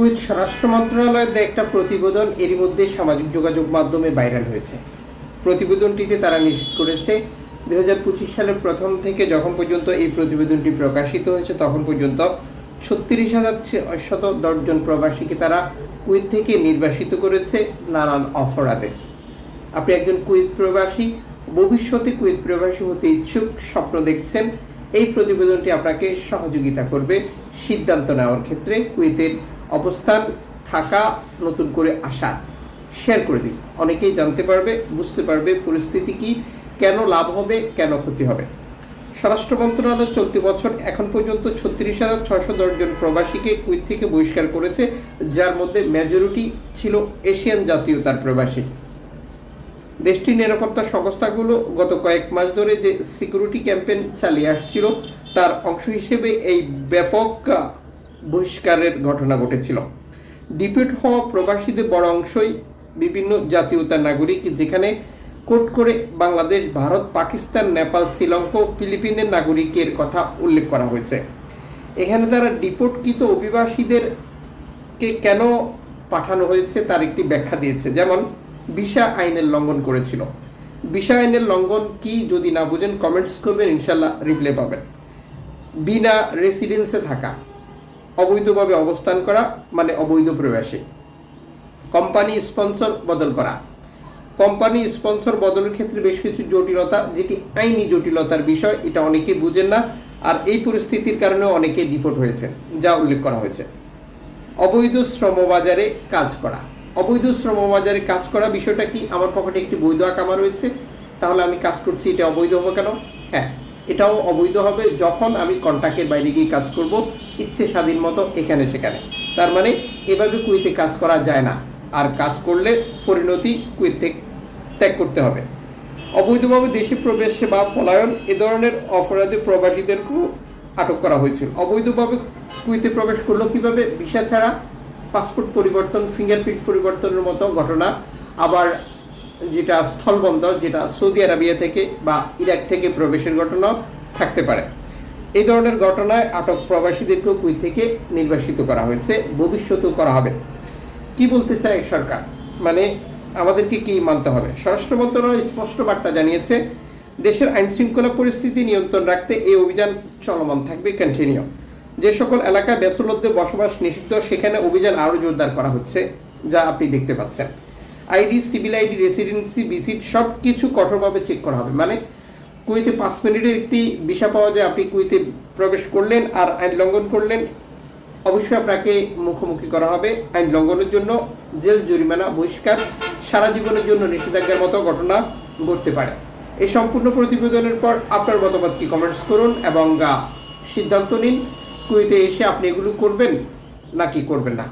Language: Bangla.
কুয়েত স্বরাষ্ট্র মন্ত্রণালয়ের দেয় একটা প্রতিবেদন এরই মধ্যে সামাজিক যোগাযোগ মাধ্যমে ভাইরাল হয়েছে। প্রতিবেদনটিতে তারা নিশ্চিত করেছে দু হাজার পঁচিশ সালের প্রথম থেকে যখন পর্যন্ত এই প্রতিবেদনটি প্রকাশিত হয়েছে, তখন পর্যন্ত ছত্রিশ হাজার শত দশজন প্রবাসীকে তারা কুয়েত থেকে নির্বাসিত করেছে নানান অপরাধে। আপনি একজন কুয়েত প্রবাসী, ভবিষ্যতে কুয়েত প্রবাসী হতে ইচ্ছুক, স্বপ্ন দেখছেন, এই প্রতিবেদনটি আপনাকে সহযোগিতা করবে সিদ্ধান্ত নেওয়ার ক্ষেত্রে কুয়েতের অবস্থান, থাকা, নতুন করে আসা। শেয়ার করে দিন। অনেকেই জানতে পারবে, বুঝতে পারবে পরিস্থিতি কি, কেন লাভ হবে, কেন ক্ষতি হবে। স্বরাষ্ট্র মন্ত্রণালয় চলতি বছর এখন পর্যন্ত ছত্রিশ হাজার ছশো জন প্রবাসীকে কুয়েত থেকে বহিষ্কার করেছে, যার মধ্যে মেজরিটি ছিল এশিয়ান জাতীয়তার প্রবাসী। দেশটির নিরাপত্তা সংস্থাগুলো গত কয়েক মাস ধরে যে সিকিউরিটি ক্যাম্পেইন চালিয়ে আসছিল, তার অংশ হিসেবে এই ব্যাপক বহিষ্কারের ঘটনা ঘটেছিল। ডিপিউট হওয়া প্রবাসীদের বড় অংশই বিভিন্ন জাতীয়তার নাগরিক, যেখানে কোট করে বাংলাদেশ, ভারত, পাকিস্তান, নেপাল, শ্রীলঙ্কা ফিলিপিনের নাগরিকের কথা উল্লেখ করা হয়েছে। এখানে তারা ডিপোর্টকৃত অভিবাসীদেরকে কেন পাঠানো হয়েছে তার একটি ব্যাখ্যা দিয়েছে। যেমন, ভিসা আইনের লঙ্ঘন করেছিল। ভিসা আইনের লঙ্ঘন কি যদি না বুঝেন, কমেন্টস করবেন ইনশাল্লাহ রিপ্লাই পাবেন। বিনা রেসিডেন্সে থাকা। অবৈধভাবে অবস্থান করা মানে অবৈধ প্রবাসী। কোম্পানি স্পন্সর বদল করা। কোম্পানি স্পন্সর বদলের ক্ষেত্রে বেশ কিছু জটিলতা, যেটি আইনি জটিলতার বিষয়, এটা অনেকে বুঝেন না, আর এই পরিস্থিতির কারণে অনেকে ডিপোর্ট হয়েছে যা উল্লেখ করা হয়েছে। অবৈধ শ্রমবাজারে কাজ করা। অবৈধ শ্রমবাজারে কাজ করা বিষয়টা কি? আমার পকেটে একটি বৈধ আকামা রয়েছে। তাহলে আমি কাজ করছি, এটা অবৈধ হবে কেন? হ্যাঁ এটাও অবৈধ হবে যখন আমি কন্ট্রাক্টের বাইরে গিয়ে কাজ করব ইচ্ছে স্বাধীন মতো এখানে সেখানে। তার মানে এভাবে কুইতে কাজ করা যায় না। আর কাজ করলে পরিণতি কুইত ত্যাগ করতে হবে। অবৈধভাবে দেশে প্রবেশ বা পলায়ন এ ধরনের অপরাধে প্রবাসীদেরকেও আটক করা হয়েছিল। অবৈধভাবে কুইতে প্রবেশ করল কীভাবে? ভিসা ছাড়া, পাসপোর্ট পরিবর্তন, ফিঙ্গারপ্রিন্ট পরিবর্তনের মতো ঘটনা। আবার যেটা স্থলবন্দর, যেটা সৌদি আরবিয়া থেকে বা ইরাক থেকে প্রবেশের ঘটনাও থাকতে পারে। এই ধরনের ঘটনায় আটক প্রবাসীদেরকেও কুই থেকে নির্বাসিত করা হয়েছে। ভবিষ্যতেও করা হবে। কি বলতে চায় সরকার? মানে আমাদেরকে কি মানতে হবে? স্বরাষ্ট্র মন্ত্রণালয় স্পষ্ট বার্তা জানিয়েছে, দেশের আইন শৃঙ্খলা পরিস্থিতি নিয়ন্ত্রণ রাখতে এই অভিযান চলমান থাকবে কন্টিনিউ যে সকল এলাকায় বেসলদের বসবাস নিষিদ্ধ, সেখানে অভিযান আরও জোরদার করা হচ্ছে, যা আপনি দেখতে পাচ্ছেন। ID, civil ID residency visit সব কিছু কঠোরভাবে চেক করা হবে। মানে কুয়েতে পাঁচ মিনিটের একটি ভিসা পাওয়া যায়, আপনি কুয়েতে প্রবেশ করলেন আর আইন লঙ্ঘন করলেন, অবশ্যই আপনাকে মুখোমুখি করা হবে। আইন লঙ্ঘনের জন্য জেল, জরিমানা, বহিষ্কার, সারা জীবনের জন্য নিষেধাজ্ঞার মতো ঘটনা ঘটতে পারে। এই সম্পূর্ণ প্রতিবেদনের পর আপনার মতামত কি কমেন্টস করুন এবং সিদ্ধান্ত নিন, কুয়েতে এসে আপনি এগুলো করবেন নাকি করবেন না।